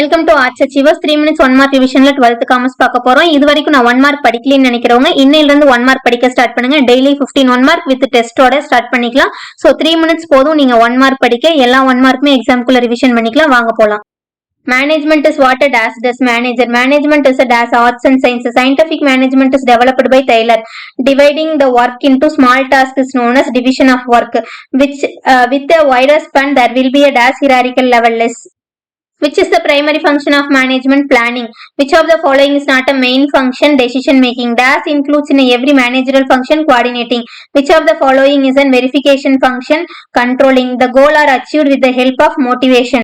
Welcome to arts achievers three minutes one mark டிவிஷன்ல twelfth commerce பார்க்க போறோம் இது வரைக்கும் நான் ஒன் மார்க் படிக்கலன்னு நினைக்கிறவங்க இன்னையில இருந்து ஒன் மார்க் படிக்க ஸ்டார்ட் பண்ணுங்க டெய்லி 15 ஒன் மார்க் வித் டெஸ்டோட ஸ்டார்ட் பண்ணிக்கலாம் ஸோ த்ரீ மினிட்ஸ் போதும் நீங்க ஒன் மார்க் படிக்க எல்லா ஒன் மார்க்குமே எக்ஸாம்குள்ள ரிவிஷன் பண்ணிக்கலாம் வாங்க போலாம் Management is what a dash does manager. Management is a dash arts and sciences. Scientific management is developed by Taylor. Dividing the work into small tasks is known as division of work. Which uh, with a wider span there will be a dash hierarchical level less. Which is the primary function of management planning? Which of the following is not a main function decision making? Dash includes in every managerial function coordinating. Which of the following is a verification function controlling? The goal are achieved with the help of motivation.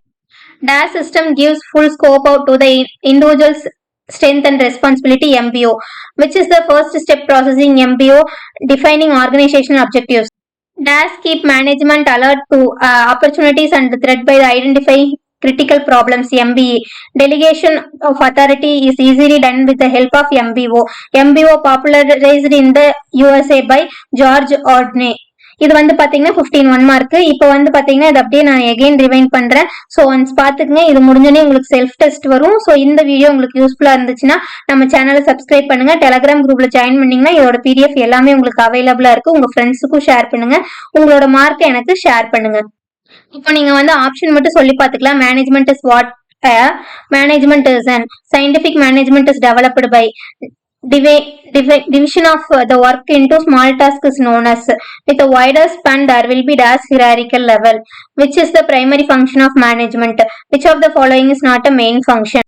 DAS system gives full scope out to the individual's strength and responsibility MBO, which is the first step processing MBO, defining organizational objectives. DAS keep management alert to uh, opportunities and threat by identifying critical problems MBE. Delegation of authority is easily done with the help of MBO. MBO popularized in the USA by George Ordney. இது வந்து பாத்தீங்கன்னா 15 one mark இப்போ வந்து பாத்தீங்கன்னா இது அப்படியே நான் again ரிவைன் பண்றேன். ஸோ ஒன்ஸ் பாத்துக்கங்க இது முடிஞ்சோடனே உங்களுக்கு செல்ஃப் டெஸ்ட் வரும். ஸோ இந்த வீடியோ உங்களுக்கு யூஸ்ஃபுல்லா இருந்துச்சுன்னா நம்ம சேனலை சப்ஸ்கிரைப் பண்ணுங்க. டெலகிராம் குரூப்ல ஜாயின் பண்ணீங்கன்னா இதோட பிடிஎஃப் எல்லாமே உங்களுக்கு அவைலபிளா இருக்கு. உங்க ஃப்ரெண்ட்ஸுக்கும் ஷேர் பண்ணுங்க. உங்களோட மார்க்கை எனக்கு ஷேர் பண்ணுங்க. இப்போ நீங்க வந்து ஆப்ஷன் மட்டும் சொல்லி பாத்துக்கலாம் management is what management is and scientific management is developed by divi- divi- division of uh, the work into small tasks is known as with a wider span there will be dash hierarchical level which is the primary function of management which of the following is not a main function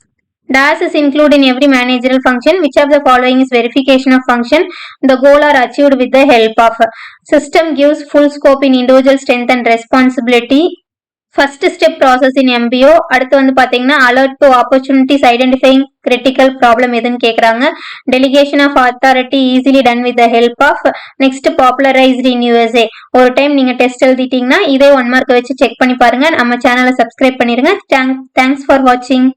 dash is included in every managerial function which of the following is verification of function? The goal are achieved with the help of system gives full scope in individual strength and responsibility. First step process in MBO அடுத்து வந்து பார்த்தீங்கன்னா alert to opportunities identifying critical problem எதுன்னு கேக்குறாங்க. Delegation of authority easily done with the help of next popularised in USA ஒரு time நீங்கள் test எழுதிட்டீங்கன்னா இதே one mark வச்சு செக் பண்ணி பாருங்க. நம்ம சேனலை சப்ஸ்கிரைப் பண்ணிருங்க. தேங்க்ஸ் ஃபார் வாட்சிங்